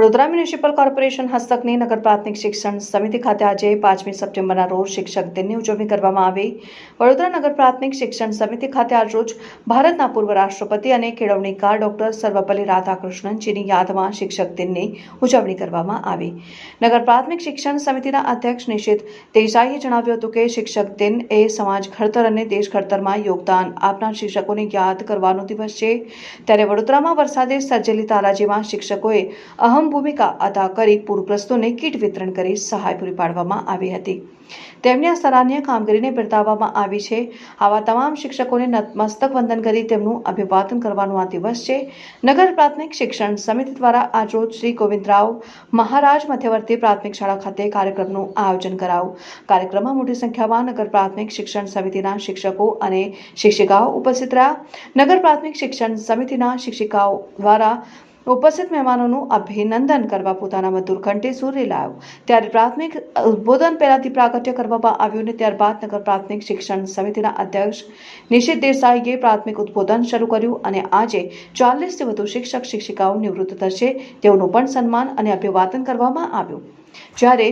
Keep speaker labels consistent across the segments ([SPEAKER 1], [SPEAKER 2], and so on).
[SPEAKER 1] Vadodara municipal corporation હસ્તકની નગર પ્રાથમિક શિક્ષણ સમિતિ ખાતે આજે પાંચમી સપ્ટેમ્બરના રોજ શિક્ષક દિનની ઉજવણી કરવામાં આવી. વડોદરા નગર પ્રાથમિક શિક્ષણ સમિતિ ખાતે આજરોજ ભારતના પૂર્વ રાષ્ટ્રપતિ અને કેળવણીકાર ડોક્ટર સર્વપલ્લી રાધાકૃષ્ણનજીની યાદમાં શિક્ષક દિનની ઉજવણી કરવામાં આવી. નગર પ્રાથમિક શિક્ષણ સમિતિના અધ્યક્ષ નિશિત દેસાઈએ જણાવ્યું હતું કે શિક્ષક દિન એ સમાજ ઘડતર અને દેશ ઘડતરમાં યોગદાન આપનાર શિક્ષકોને યાદ કરવાનો દિવસ છે. ત્યારે વડોદરામાં વરસાદે સર્જેલી તારાજીમાં શિક્ષકોએ અહમ ભૂમિકા અદા કરી પૂરગ્રસ્તોને કીટ વિતરણ કરી સહાય પૂરી પાડવામાં આવી હતી. તેમની આ સરાહનીય કામગીરીને બિરદાવવામાં આવી છે. આવા તમામ શિક્ષકોને નતમસ્તક વંદન કરી તેમનું અભિવાદન કરવાનો આ દિવસ છે. નગર પ્રાથમિક શિક્ષણ સમિતિ દ્વારા આજરોજ શ્રી ગોવિંદરાવ મહારાજ મધ્યવર્તી પ્રાથમિક શાળા ખાતે કાર્યક્રમનું આયોજન કરાયું. કાર્યક્રમમાં મોટી સંખ્યામાં નગર પ્રાથમિક શિક્ષણ સમિતિના શિક્ષકો અને શિક્ષિકાઓ ઉપસ્થિત રહ્યા. નગર પ્રાથમિક શિક્ષણ સમિતિના શિક્ષિકાઓ દ્વારા ઉપસ્થિત મહેમાનોનું અભિનંદન કરવા પોતાના મધુર કંઠે સુર રેલાયો ત્યારે પ્રાથમિક ઉદ્બોધન પહેલાથી પ્રાગટ્ય કરવામાં આવ્યું અને ત્યારબાદ નગર પ્રાથમિક શિક્ષણ સમિતિના અધ્યક્ષ નિશિત દેસાઈએ પ્રાથમિક ઉદ્બોધન શરૂ કર્યું અને આજે ચાલીસથી વધુ શિક્ષક શિક્ષિકાઓ નિવૃત્ત થશે. તેઓનું પણ સન્માન અને અભિવાદન કરવામાં આવ્યું. જ્યારે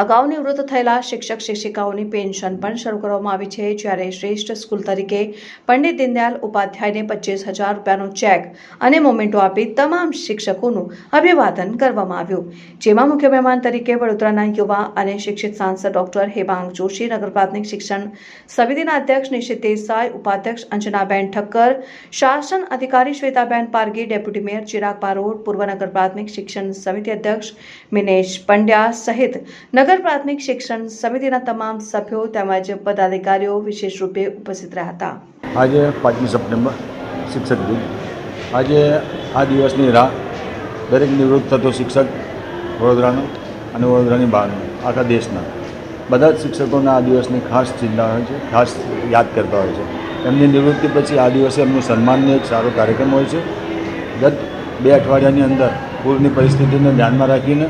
[SPEAKER 1] અગાઉ નિવૃત્ત થયેલા શિક્ષક શિક્ષિકાઓની પેન્શન પણ શરૂ કરવામાં આવી છે. જ્યારે શ્રેષ્ઠ સ્કૂલ તરીકે પંડિત દીનદયાલ ઉપાધ્યાયને પચીસ હજાર રૂપિયાનો ચેક અને મોમેન્ટો આપી તમામ શિક્ષકોનું અભિવાદન કરવામાં આવ્યું. જેમાં મુખ્ય મહેમાન તરીકે વડોદરાના યુવા અને શિક્ષિત સાંસદ ડોક્ટર હેમાંગ જોશી, નગર પ્રાથમિક શિક્ષણ સમિતિના અધ્યક્ષ નિશિત દેસાઈ, ઉપાધ્યક્ષ અંજનાબેન ઠક્કર, શાસન અધિકારી શ્વેતાબેન પારગી, ડેપ્યુટી મેયર ચિરાગ પારોડ, પૂર્વ નગર પ્રાથમિક શિક્ષણ સમિતિ અધ્યક્ષ મિનેશ પંડ્યા સહિત નગર પ્રાથમિક શિક્ષણ સમિતિના તમામ સભ્યો તેમજ પદાધિકારીઓ વિશેષ રૂપે ઉપસ્થિત રહ્યા હતા.
[SPEAKER 2] આજે પાંચમી સપ્ટેમ્બર શિક્ષક દિન. આજે આ દિવસની રાહ દરેક નિવૃત્ત થતો શિક્ષક વડોદરાનો અને વડોદરાની બહારનો, આખા દેશના. બધા જ શિક્ષકોના આ દિવસની ખાસ ચિંતા હોય છે, ખાસ યાદ કરતા હોય છે. એમની નિવૃત્તિ પછી આ દિવસે એમનું સન્માનનો એક સારો કાર્યક્રમ હોય છે. ગત બે અઠવાડિયાની અંદર પૂરની પરિસ્થિતિને ધ્યાનમાં રાખીને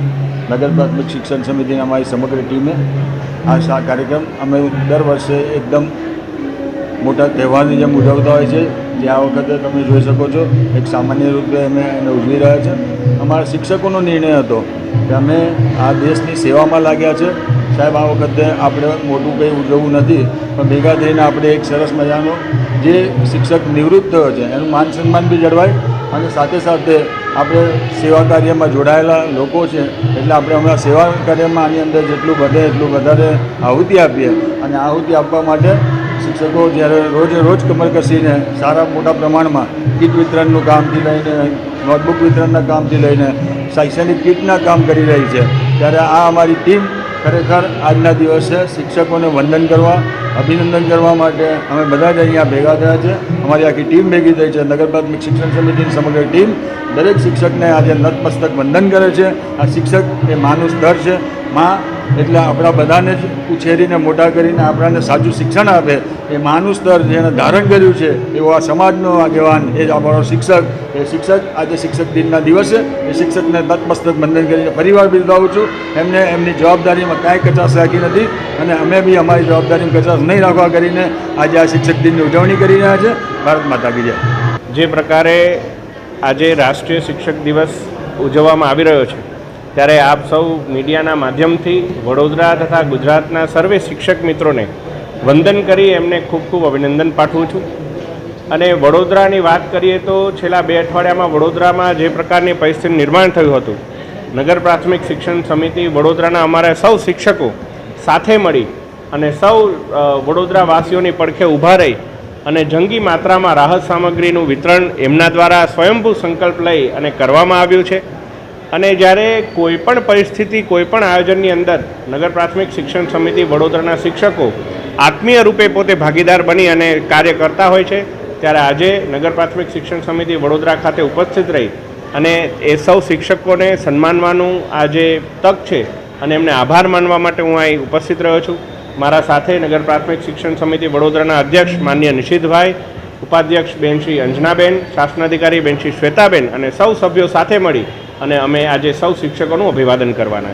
[SPEAKER 2] નગર પ્રાથમિક શિક્ષણ સમિતિની અમારી સમગ્ર ટીમે આ કાર્યક્રમ અમે દર વર્ષે એકદમ મોટા તહેવારની જેમ ઉજવતા હોય છે. જે આ વખતે તમે જોઈ શકો છો, એક સામાન્ય રૂપે અમે એને ઉજવી રહ્યા છે. અમારા શિક્ષકોનો નિર્ણય હતો કે અમે આ દેશની સેવામાં લાગ્યા છે. સાહેબ, આ વખતે આપણે મોટું કંઈ ઉજવવું નથી, પણ ભેગા થઈને આપણે એક સરસ મજાનો જે શિક્ષક નિવૃત્ત થયો છે, એનું માન સન્માન બી જળવાય. અને સાથે સાથે આપણે સેવા કાર્યમાં જોડાયેલા લોકો છે, એટલે આપણે હમણાં સેવા કાર્યમાં આની અંદર જેટલું વધે એટલું વધારે આહુતિ આપીએ. અને આહુતિ આપવા માટે શિક્ષકો જ્યારે રોજે રોજ કમર કસીને સારા મોટા પ્રમાણમાં કીટ વિતરણનું કામથી લઈને, નોટબુક વિતરણના કામથી લઈને, શૈક્ષણિક કીટના કામ કરી રહી છે, ત્યારે આ અમારી ટીમ ખરેખર આજના દિવસે શિક્ષકોને વંદન કરવા, અભિનંદન કરવા માટે અમે બધા જ અહીંયા ભેગા થયા છે. અમારી આખી ટીમ ભેગી થઈ છે. નગર પ્રાથમિક શિક્ષણ સમિતિની સમગ્ર ટીમ દરેક શિક્ષકને આજે નતમસ્તક વંદન કરે છે. આ શિક્ષક એ માનું સ્તર છે. માં એટલે આપણા બધાને જ ઉછેરીને, મોટા કરીને આપણાને સાચું શિક્ષણ આપે એ માનું સ્તર જેણે ધારણ કર્યું છે, એવો આ સમાજનો આગેવાન, એ જ આપણો શિક્ષક. એ શિક્ષક આજે શિક્ષક દિનના દિવસે એ શિક્ષકને તત્મસ્તક વંદન કરીને ફરીવાર બિરદાવું છું. એમને એમની જવાબદારીમાં કાંઈ કચાશ રાખી નથી અને અમે બી અમારી જવાબદારીમાં કચાશ નહીં રાખવા કરીને આજે આ શિક્ષક દિનની ઉજવણી કરી રહ્યા છે. ભારત માતા કી
[SPEAKER 3] જે પ્રકારે આજે રાષ્ટ્રીય શિક્ષક દિવસ ઉજવવામાં આવી રહ્યો છે ત્યારે આપ સૌ મીડિયાના માધ્યમથી વડોદરા તથા ગુજરાતના સર્વે શિક્ષક મિત્રોને વંદન કરી એમને ખૂબ ખૂબ અભિનંદન પાઠવું છું. અને વડોદરાની વાત કરીએ તો છેલ્લા બે અઠવાડિયામાં વડોદરામાં જે પ્રકારની પરિસ્થિતિ નિર્માણ થયું હતું, નગર પ્રાથમિક શિક્ષણ સમિતિ વડોદરાના અમારા સૌ શિક્ષકો સાથે મળી અને સૌ વડોદરાવાસીઓની પડખે ઊભા રહી અને જંગી માત્રામાં રાહત સામગ્રીનું વિતરણ એમના દ્વારા સ્વયંભૂ સંકલ્પ લઈ અને કરવામાં આવ્યું છે. અને જ્યારે કોઈપણ પરિસ્થિતિ કોઈપણ આયોજનની અંદર નગર પ્રાથમિક શિક્ષણ સમિતિ, વડોદરાના શિક્ષકો આત્મીય રૂપે પોતે ભાગીદાર બની અને કાર્ય કરતા હોય છે, ત્યારે આજે નગર પ્રાથમિક શિક્ષણ સમિતિ વડોદરા ખાતે ઉપસ્થિત રહી અને એ સૌ શિક્ષકોને સન્માનવાનું આ જે તક છે અને એમને આભાર માનવા માટે હું અહીં ઉપસ્થિત રહ્યો છું. મારા સાથે નગર પ્રાથમિક શિક્ષણ સમિતિ વડોદરાના અધ્યક્ષ માન્ય નિશિતભાઈ, ઉપાધ્યક્ષ બેન શ્રી અંજનાબેન, શાસનાધિકારી બેન શ્રી શ્વેતાબેન અને સૌ સભ્યો સાથે મળી અને અમે આજે સૌ શિક્ષકોનું અભિવાદન કરવાના